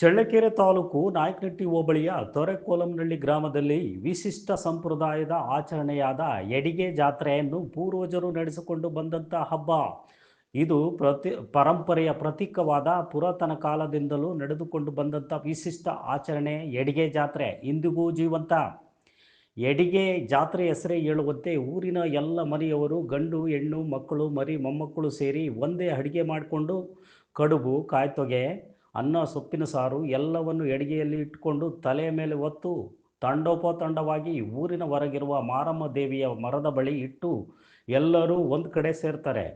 ಚಳ್ಳಕೆರೆ ತಾಲೂಕು ನಾಯಕನಟ್ಟಿ ಹೋಬಳಿಯ ತೊರೆಕೋಲಂನಳ್ಳಿ ಗ್ರಾಮದಲ್ಲಿ ವಿಶಿಷ್ಟ ಸಂಪ್ರದಾಯದ ಆಚರಣೆಯಾದ ಎಡಿಗೆ ಜಾತ್ರೆಯನ್ನು ಪೂರ್ವಜರು ನಡೆಸಿಕೊಂಡು ಬಂದಂಥ ಹಬ್ಬ. ಇದು ಪ್ರತಿ ಪರಂಪರೆಯ ಪ್ರತೀಕವಾದ ಪುರಾತನ ಕಾಲದಿಂದಲೂ ನಡೆದುಕೊಂಡು ಬಂದಂಥ ವಿಶಿಷ್ಟ ಆಚರಣೆ ಎಡಿಗೆ ಜಾತ್ರೆ. ಇಂದಿಗೂ ಜೀವಂತ. ಎಡಿಗೆ ಜಾತ್ರೆ ಹೆಸರೇ ಹೇಳುವಂತೆ ಊರಿನ ಎಲ್ಲ ಮನೆಯವರು ಗಂಡು, ಹೆಣ್ಣು, ಮಕ್ಕಳು, ಮರಿ, ಮೊಮ್ಮಕ್ಕಳು ಸೇರಿ ಒಂದೇ ಅಡುಗೆ ಮಾಡಿಕೊಂಡು ಕಡುಬು, ಕಾಯ್ತೊಗೆ ಅನ್ನ, ಸೊಪ್ಪಿನ ಸಾರು ಎಲ್ಲವನ್ನು ಎಡಿಗೆಯಲ್ಲಿ ಇಟ್ಟುಕೊಂಡು ತಲೆಯ ಮೇಲೆ ಹೊತ್ತು ತಂಡೋಪತಂಡವಾಗಿ ಊರಿನ ಹೊರಗಿರುವ ಮಾರಮ್ಮ ದೇವಿಯ ಮರದ ಬಳಿ ಇಟ್ಟು ಎಲ್ಲರೂ ಒಂದು ಕಡೆ ಸೇರ್ತಾರೆ.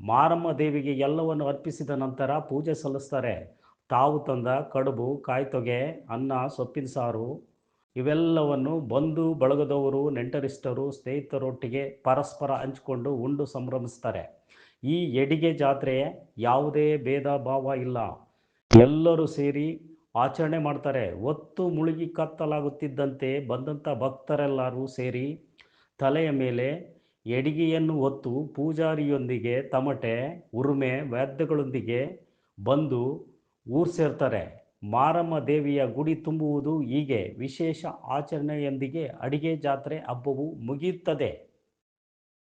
ಮಾರಮ್ಮ ದೇವಿಗೆ ಎಲ್ಲವನ್ನು ಅರ್ಪಿಸಿದ ನಂತರ ಪೂಜೆ ಸಲ್ಲಿಸ್ತಾರೆ. ತಾವು ತಂದ ಕಡುಬು, ಕಾಯ್ತೊಗೆ, ಅನ್ನ, ಸೊಪ್ಪಿನ ಸಾರು ಇವೆಲ್ಲವನ್ನು ಬಂಧು, ಬಳಗದವರು, ನೆಂಟರಿಷ್ಟರು, ಸ್ನೇಹಿತರೊಟ್ಟಿಗೆ ಪರಸ್ಪರ ಹಂಚಿಕೊಂಡು ಉಂಡು ಸಂಭ್ರಮಿಸ್ತಾರೆ. ಈ ಎಡಿಗೆ ಜಾತ್ರೆ ಯಾವುದೇ ಭೇದ ಭಾವ ಇಲ್ಲ. ಎಲ್ಲರೂ ಸೇರಿ ಆಚರಣೆ ಮಾಡ್ತಾರೆ. ಒತ್ತು ಮುಳುಗಿ ಕತ್ತಲಾಗುತ್ತಿದ್ದಂತೆ ಬಂದಂಥ ಭಕ್ತರೆಲ್ಲರೂ ಸೇರಿ ತಲೆಯ ಮೇಲೆ ಎಡಿಗೆಯನ್ನು ಹೊತ್ತು ಪೂಜಾರಿಯೊಂದಿಗೆ ತಮಟೆ, ಉರುಮೆ ವಾದ್ಯಗಳೊಂದಿಗೆ ಬಂದು ಊರು ಸೇರ್ತಾರೆ. ಮಾರಮ್ಮ ದೇವಿಯ ಗುಡಿ ತುಂಬುವುದು ಹೀಗೆ ವಿಶೇಷ ಆಚರಣೆಯೊಂದಿಗೆ ಅಡಿಗೆ ಜಾತ್ರೆ ಹಬ್ಬವು ಮುಗಿಯುತ್ತದೆ.